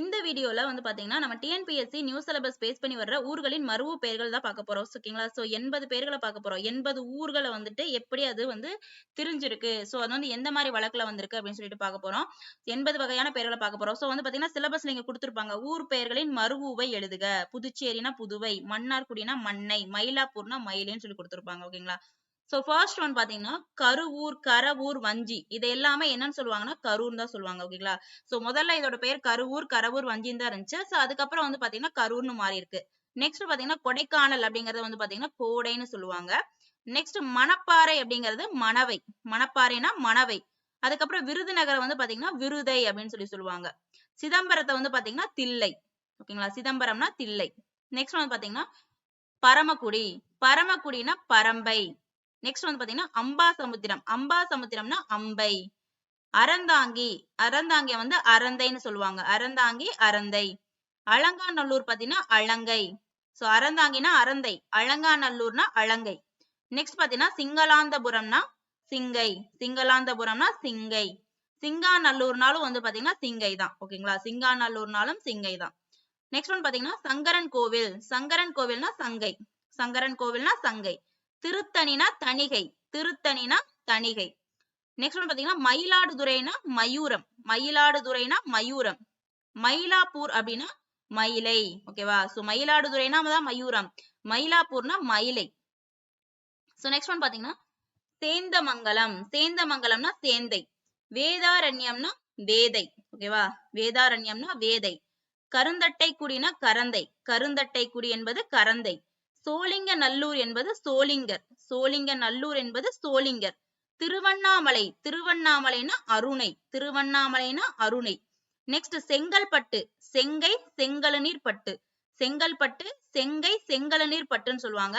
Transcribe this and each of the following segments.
இந்த வீடியோல வந்து பாத்தீங்கன்னா நம்ம டிஎன்பிஎஸ்சி நியூ சிலபஸ் பேஸ் பண்ணி வர்ற ஊர்களின் மருவு பெயர்கள் தான் பார்க்க போறோம். ஓகேங்களா? சோ எண்பது பேர்களை பார்க்க போறோம். எண்பது ஊர்களை வந்துட்டு எப்படி அது வந்து தெரிஞ்சிருக்கு? சோ அது வந்து எந்த மாதிரி வழக்குல வந்திருக்கு அப்படின்னு சொல்லிட்டு பார்க்க போறோம். எண்பது வகையான பெயர்களை பார்க்க போறோம். சோ வந்து பாத்தீங்கன்னா சிலபஸ் நீங்க கொடுத்துருப்பாங்க. ஊர் பெயர்களின் மருவுவை எழுதுக. புதுச்சேரினா புதுவை மன்னார்குடினா மண்ணை மயிலாப்பூர்னா மயிலேன்னு சொல்லி கொடுத்துருப்பாங்க. ஓகேங்களா? சோ ஃபர்ஸ்ட் ஒன் பாத்தீங்கன்னா கருவூர் கரவூர் வஞ்சி. இது எல்லாமே என்னன்னு சொல்லுவாங்கன்னா கரூர் தான் சொல்லுவாங்க ஓகேங்களா ஸோ முதல்ல இதோட பேர் கருவூர் கரவூர் வஞ்சின்னு தான் இருந்துச்சு. ஸோ அதுக்கப்புறம் வந்து பாத்தீங்கன்னா கரூர்னு மாறி இருக்கு. நெக்ஸ்ட் பாத்தீங்கன்னா கொடைக்கானல் அப்படிங்கறது வந்து பாத்தீங்கன்னா கோடைன்னு சொல்லுவாங்க. நெக்ஸ்ட் மணப்பாறை அப்படிங்கிறது மணவை. மணப்பாறைனா மணவை. அதுக்கப்புறம் விருதுநகரம் வந்து பாத்தீங்கன்னா விருதை அப்படின்னு சொல்லி சொல்லுவாங்க. சிதம்பரத்தை வந்து பாத்தீங்கன்னா தில்லை. ஓகேங்களா சிதம்பரம்னா தில்லை. நெக்ஸ்ட் வந்து பாத்தீங்கன்னா பரமக்குடி. பரமக்குடினா பரம்பை. நெக்ஸ்ட் வந்து பாத்தீங்கன்னா அம்பாசமுத்திரம் அம்பாசமுத்திரம்னா அம்பை அறந்தாங்கி. அறந்தாங்கிய வந்து அரந்தைன்னு சொல்லுவாங்க. அறந்தாங்கி அரந்தை அலங்காநல்லூர் பாத்தீங்கன்னா அலங்கை. சோ அறந்தாங்கினா அரந்தை அலங்காநல்லூர்னா அலங்கை. நெக்ஸ்ட் பாத்தீங்கன்னா சிங்களாந்தபுரம்னா சிங்கை. சிங்களாந்தபுரம்னா சிங்கை. சிங்காநல்லூர்னாலும் வந்து பாத்தீங்கன்னா சிங்கை தான் ஓகேங்களா? சிங்காநல்லூர்னாலும் சிங்கை தான் நெக்ஸ்ட் ஒன் பாத்தீங்கன்னா சங்கரன் கோவில். சங்கரன் கோவில்னா சங்கை. சங்கரன் கோவில்னா சங்கை. திருத்தணினா தணிகை திருத்தணினா தணிகை. நெக்ஸ்ட் ஒன் பாத்தீங்கன்னா மயிலாடுதுறைனா மயூரம் மயிலாடுதுறைனா மயூரம். மயிலாப்பூர் அப்படின்னா மயிலை ஓகேவா சோ மயிலாடுதுறைனா தான் மயூரம். மயிலாப்பூர்னா மயிலை. சோ நெக்ஸ்ட் ஒன் பாத்தீங்கன்னா சேந்தமங்கலம். சேந்தமங்கலம்னா சேந்தை. வேதாரண்யம்னா வேதை ஓகேவா வேதாரண்யம்னா வேதை. கருந்தட்டை குடினா கரந்தை. கருந்தட்டை குடி என்பது கரந்தை. சோளிங்க நல்லூர் என்பது சோளிங்கர். சோளிங்க நல்லூர் என்பது சோளிங்கர். திருவண்ணாமலை திருவண்ணாமலைனா அருணை. திருவண்ணாமலைனா அருணை. நெக்ஸ்ட் செங்கல்பட்டு. செங்கை செங்கலநீர் பட்டு. செங்கல்பட்டு செங்கை செங்கலநீர் பட்டுன்னு சொல்லுவாங்க.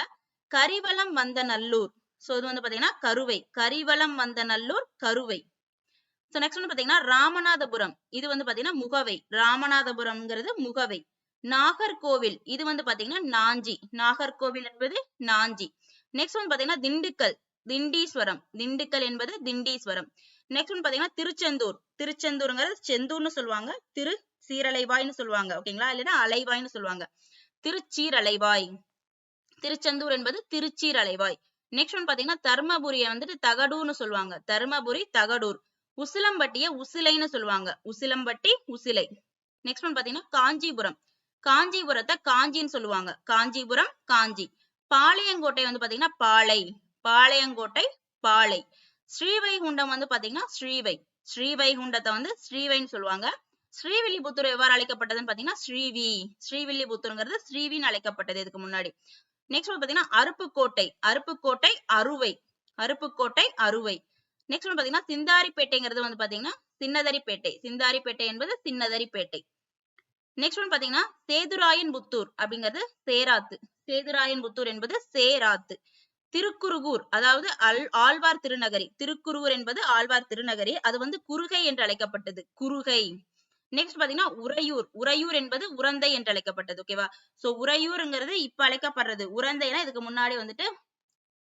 கரிவலம் வந்த நல்லூர். சோ இது வந்து பாத்தீங்கன்னா கருவை. கரிவலம் வந்த நல்லூர் கருவை. சோ நெக்ஸ்ட் வந்து பாத்தீங்கன்னா ராமநாதபுரம். இது வந்து பாத்தீங்கன்னா முகவை. ராமநாதபுரம்ங்கிறது முகவை. நாகர்கோவில். இது வந்து பாத்தீங்கன்னா நாஞ்சி. நாகர்கோவில் என்பது நாஞ்சி. நெக்ஸ்ட் வந்து பாத்தீங்கன்னா திண்டுக்கல். திண்டீஸ்வரம். திண்டுக்கல் என்பது திண்டீஸ்வரம். நெக்ஸ்ட் வந்து பாத்தீங்கன்னா திருச்செந்தூர். திருச்செந்தூர்ங்கிறது செந்தூர்னு சொல்லுவாங்க. திரு சீரலைவாய்னு சொல்லுவாங்க. ஓகேங்களா இல்லைன்னா அலைவாய்ன்னு சொல்லுவாங்க. திருச்சீரலைவாய். திருச்செந்தூர் என்பது திருச்சீரலைவாய். நெக்ஸ்ட் ஒன் பாத்தீங்கன்னா தர்மபுரியை வந்துட்டு தகடூர்னு சொல்லுவாங்க. தர்மபுரி தகடூர். உசிலம்பட்டிய உசிலைன்னு சொல்லுவாங்க. உசிலம்பட்டி உசிலை. நெக்ஸ்ட் ஒன் பாத்தீங்கன்னா காஞ்சிபுரம். காஞ்சிபுரத்தை காஞ்சின்னு சொல்லுவாங்க. காஞ்சிபுரம் காஞ்சி. பாளையங்கோட்டை வந்து பாத்தீங்கன்னா பாளை. பாளையங்கோட்டை பாளை. ஸ்ரீவைகுண்டம் வந்து பாத்தீங்கன்னா ஸ்ரீவை. ஸ்ரீவைகுண்டத்தை வந்து ஸ்ரீவைன்னு சொல்லுவாங்க. ஸ்ரீவில்லிபுத்தூர் எவ்வாறு அழைக்கப்பட்டதுன்னு பாத்தீங்கன்னா ஸ்ரீவி. ஸ்ரீவில்லிபுத்தூர்ங்கிறது ஸ்ரீவின்னு அழைக்கப்பட்டது இதுக்கு முன்னாடி. நெக்ஸ்ட் வந்து பாத்தீங்கன்னா அருப்புக்கோட்டை. அருப்புக்கோட்டை அறுவை அருப்புக்கோட்டை அறுவை நெக்ஸ்ட் வந்து பாத்தீங்கன்னா சிந்தாரிப்பேட்டைங்கிறது வந்து பாத்தீங்கன்னா சின்னதரிப்பேட்டை சிந்தாரிப்பேட்டை என்பது சின்னதரிப்பேட்டை நெக்ஸ்ட் ஒன் பாத்தீங்கன்னா சேதுராயன் புத்தூர் அப்படிங்கிறது சேராத்து. சேதுராயன் புத்தூர் என்பது சேராத்து. திருக்குறுகூர் அதாவது அல் ஆழ்வார் திருநகரி. திருக்குறுகூர் என்பது ஆழ்வார் திருநகரி. அது வந்து குறுகை என்று அழைக்கப்பட்டது. குறுகை. நெக்ஸ்ட் பாத்தீங்கன்னா உறையூர். உறையூர் என்பது உரந்தை என்று அழைக்கப்பட்டது ஓகேவா சோ உறையூருங்கிறது இப்ப அழைக்கப்படுறது. உரந்தைனா இதுக்கு முன்னாடி வந்துட்டு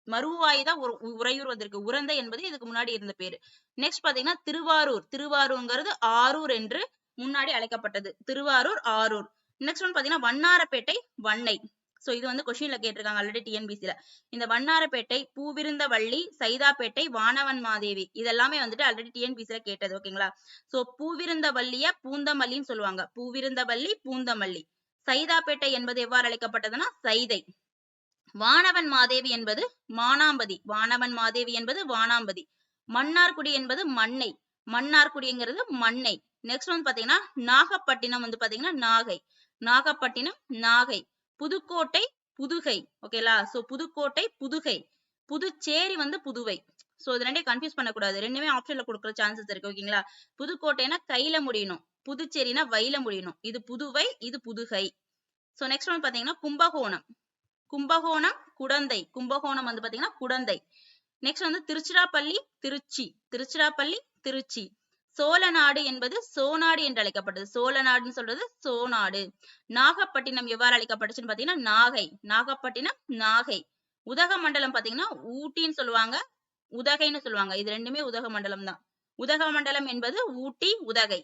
மறுவாய் தான் உறையூர் வந்திருக்கு. உரந்தை என்பது இதுக்கு முன்னாடி இருந்த பேரு. நெக்ஸ்ட் பாத்தீங்கன்னா திருவாரூர். திருவாரூர்ங்கிறது ஆரூர் என்று முன்னாடி அழைக்கப்பட்டது. திருவாரூர் ஆரூர். நெக்ஸ்ட் ஒன் பாத்தீங்கன்னா வண்ணாரப்பேட்டை வண்ணை. சோ இது வந்து கொஸ்டின்ல கேட்டிருக்காங்க ஆல்ரெடி டிஎன்பிசில இந்த வண்ணாரப்பேட்டை பூவிருந்தவள்ளி சைதாப்பேட்டை வானவன் மாதேவி. இதெல்லாமே வந்துட்டு ஆல்ரெடி டிஎன்பிசில கேட்டது ஓகேங்களா சோ பூவிருந்தவள்ளிய பூந்தமல்லின்னு சொல்லுவாங்க. பூவிருந்தவள்ளி பூந்தமல்லி. சைதாப்பேட்டை என்பது எவ்வாறு அழைக்கப்பட்டதுன்னா சைதை. வானவன் மாதேவி என்பது மானாம்பதி. வானவன் மாதேவி என்பது வானாம்பதி. மன்னார்குடி என்பது மண்ணை. மன்னார்குடிங்கிறது மண்ணை. நெக்ஸ்ட் வந்து பாத்தீங்கன்னா நாகப்பட்டினம் வந்து பாத்தீங்கன்னா நாகை. நாகப்பட்டினம் நாகை. புதுக்கோட்டை புதுகை. ஓகேலா சோ புதுக்கோட்டை புதுகை. புதுச்சேரி வந்து புதுவை. சோ இது ரெண்டையும் கன்ஃபியூஸ் பண்ணக்கூடாது. ரெண்டுமே ஆப்ஷன்ல கொடுக்குற சான்சஸ் இருக்கு. ஓகேங்களா புதுக்கோட்டைனா கையில முடியணும். புதுச்சேரினா வயில முடியணும். இது புதுவை இது புதுகை. சோ நெக்ஸ்ட் வந்து பாத்தீங்கன்னா கும்பகோணம். கும்பகோணம் குடந்தை. கும்பகோணம் வந்து பாத்தீங்கன்னா குடந்தை. நெக்ஸ்ட் வந்து திருச்சிராப்பள்ளி திருச்சி. திருச்சிராப்பள்ளி திருச்சி. சோழ நாடு என்பது சோநாடு என்று அழைக்கப்பட்டது சோழ நாடுன்னு சொல்றது சோநாடு. நாகப்பட்டினம் எவ்வாறு அழைக்கப்பட்டுச்சுன்னு பாத்தீங்கன்னா நாகை. நாகப்பட்டினம் நாகை. உதகமண்டலம் பாத்தீங்கன்னா ஊட்டின்னு சொல்லுவாங்க. உதகைன்னு சொல்லுவாங்க. இது ரெண்டுமே உதகமண்டலம் தான். உதகமண்டலம் என்பது ஊட்டி உதகை.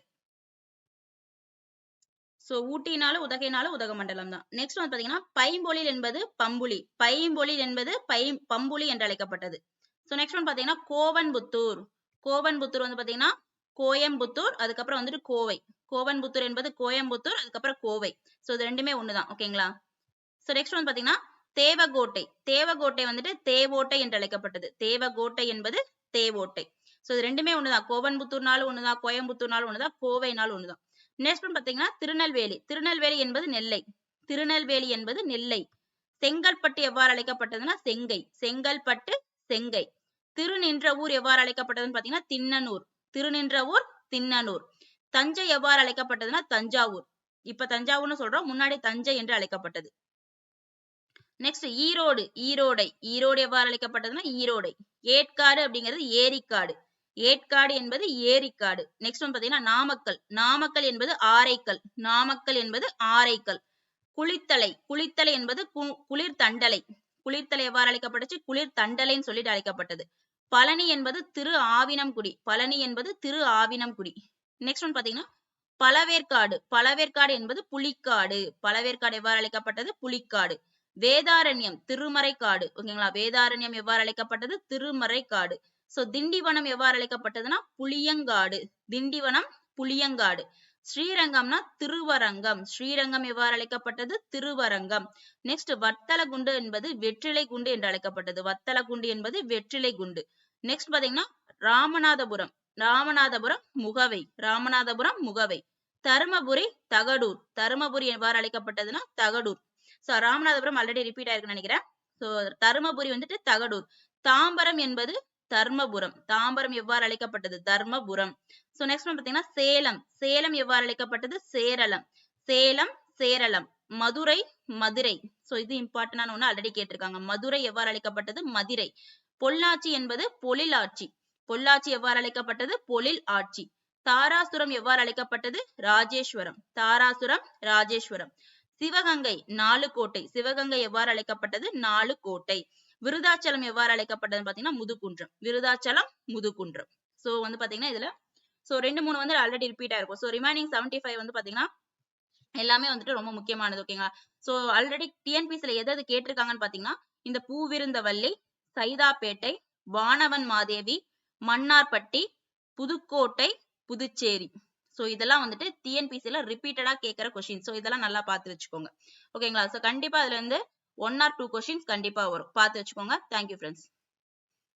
சோ ஊட்டினாலும் உதகைனாலும் உதகமண்டலம் தான். நெக்ஸ்ட் வந்து பாத்தீங்கன்னா பைம்பொழில் என்பது பம்புலி. பைம்பொழில் என்பது பை பம்புலி என்று அழைக்கப்பட்டது. சோ நெக்ஸ்ட் வந்து பாத்தீங்கன்னா கோவன்புத்தூர். கோவன்புத்தூர் வந்து பாத்தீங்கன்னா கோயம்புத்தூர் அதுக்கப்புறம் வந்துட்டு கோவை. கோவன்புத்தூர் என்பது கோயம்புத்தூர் அதுக்கப்புறம் கோவை. சோ இது ரெண்டுமே ஒண்ணுதான். ஓகேங்களா சோ நெக்ஸ்ட் வந்து பாத்தீங்கன்னா தேவகோட்டை. தேவகோட்டை வந்துட்டு தேவோட்டை என்று அழைக்கப்பட்டது. தேவகோட்டை என்பது தேவோட்டை. சோ இது ரெண்டுமே ஒண்ணுதான். கோவன்புத்தூர்னாலும் ஒண்ணுதான் கோயம்புத்தூர்னாலும் ஒண்ணுதான் கோவைனாலும் ஒண்ணுதான். நெக்ஸ்ட் ஒன் பாத்தீங்கன்னா திருநெல்வேலி. திருநெல்வேலி என்பது நெல்லை. திருநெல்வேலி என்பது நெல்லை. செங்கல்பட்டு எவ்வாறு அழைக்கப்பட்டதுன்னா செங்கை. செங்கல்பட்டு செங்கை. திருநின்ற ஊர் எவ்வாறு அழைக்கப்பட்டதுன்னு பாத்தீங்கன்னா திண்ணனூர். திருநின்றவூர் திண்ணனூர். தஞ்சை எவ்வாறு அழைக்கப்பட்டதுன்னா தஞ்சாவூர். இப்ப தஞ்சாவூர்னு சொல்றோம் முன்னாடி தஞ்சை என்று அழைக்கப்பட்டது. நெக்ஸ்ட் ஈரோடு ஈரோடை. ஈரோடு எவ்வாறு அழைக்கப்பட்டதுன்னா ஈரோடை. ஏற்காடு அப்படிங்கிறது ஏரிக்காடு. ஏற்காடு என்பது ஏரிக்காடு. நெக்ஸ்ட் வந்து பாத்தீங்கன்னா நாமக்கல். நாமக்கல் என்பது ஆரைக்கல். நாமக்கல் என்பது ஆரைக்கல். குளித்தலை. குளித்தலை என்பது கு- குளிர் தண்டலை குளிர்தலை எவ்வாறு அழைக்கப்பட்டுச்சு? குளிர் தண்டலைன்னு சொல்லிட்டு அழைக்கப்பட்டது. பழனி என்பது திரு ஆவினம்குடி பழனி என்பது திரு ஆவினம்குடி நெக்ஸ்ட் ஒன் பாத்தீங்கன்னா பழவேற்காடு. பழவேற்காடு என்பது புலிக்காடு. பழவேற்காடு எவ்வாறு அழைக்கப்பட்டது? புலிக்காடு. வேதாரண்யம் திருமறைக்காடு. ஓகேங்களா வேதாரண்யம் எவ்வாறு அழைக்கப்பட்டது? திருமறைக்காடு. சோ திண்டிவனம் எவ்வாறு அழைக்கப்பட்டதுன்னா புளியங்காடு. திண்டிவனம் புளியங்காடு. ஸ்ரீரங்கம்னா திருவரங்கம். ஸ்ரீரங்கம் எவ்வாறு அழைக்கப்பட்டது? திருவரங்கம். நெக்ஸ்ட் வத்தல குண்டு என்பது வெற்றிலை குண்டு என்று அழைக்கப்பட்டது. வத்தல குண்டு என்பது வெற்றிலை குண்டு. நெக்ஸ்ட் பாத்தீங்கன்னா ராமநாதபுரம். ராமநாதபுரம் முகவை. ராமநாதபுரம் முகவை. தருமபுரி தகடூர். தருமபுரி எவ்வாறு அழைக்கப்பட்டதுன்னா Thagadur. So Ramanathapuram already repeat ஆயிருக்குன்னு நினைக்கிறேன். சோ தருமபுரி வந்துட்டு தகடூர். தாம்பரம் என்பது தர்மபுரம். தாம்பரம் எவ்வாறு அழைக்கப்பட்டது? தர்மபுரம். சோ நெக்ஸ்ட் ஒன் பாத்தீங்கன்னா சேலம். சேலம் எவ்வாறு அழைக்கப்பட்டது? சேரளம். சேலம் சேரளம். மதுரை மதுரை. சோ இது இம்பார்ட்டன்டான ஒண்ணு ஆல்ரெடி கேட்டிருக்காங்க. மதுரை எவ்வாறு அழைக்கப்பட்டது? மதுரை. பொள்ளாச்சி என்பது பொழில் ஆட்சி. பொள்ளாச்சி எவ்வாறு அழைக்கப்பட்டது? பொழில் ஆட்சி. தாராசுரம் எவ்வாறு அழைக்கப்பட்டது? ராஜேஸ்வரம். தாராசுரம் ராஜேஸ்வரம். சிவகங்கை நாலு கோட்டை சிவகங்கை எவ்வாறு அழைக்கப்பட்டது? நாலு கோட்டை விருதாச்சலம் எவ்வாறு அழைக்கப்பட்டதுன்னு பாத்தீங்கன்னா முதுகுன்றம். விருதாச்சலம் முதுகுன்றம். சோ வந்து பாத்தீங்கன்னா இதுல சோ ரெண்டு மூணு வந்து ஆல்ரெடி ரிப்பீட் ஆயிருக்கும். சோ ரிமைனிங் செவன்டி ஃபைவ் வந்து பாத்தீங்கன்னா எல்லாமே வந்துட்டு ரொம்ப முக்கியமானது ஓகேங்களா சோ ஆல்ரெடி டிஎன்பிசில எது எது கேட்டிருக்காங்கன்னு பாத்தீங்கன்னா இந்த பூவிருந்தவல்லி சைதாப்பேட்டை வானவன் மாதேவி மன்னார்பட்டி புதுக்கோட்டை புதுச்சேரி. சோ இதெல்லாம் வந்துட்டு டிஎன்பிசில ரிப்பீட்டடா கேட்கிற கொஸ்டின் சோ இதெல்லாம் நல்லா பார்த்து வச்சுக்கோங்க. ஓகேங்களா சோ கண்டிப்பா அதுல இருந்து ஒன் ஆர் டூ கொஸ்டின்ஸ் கண்டிப்பா வரும். பார்த்து வச்சுக்கோங்க. Thank you friends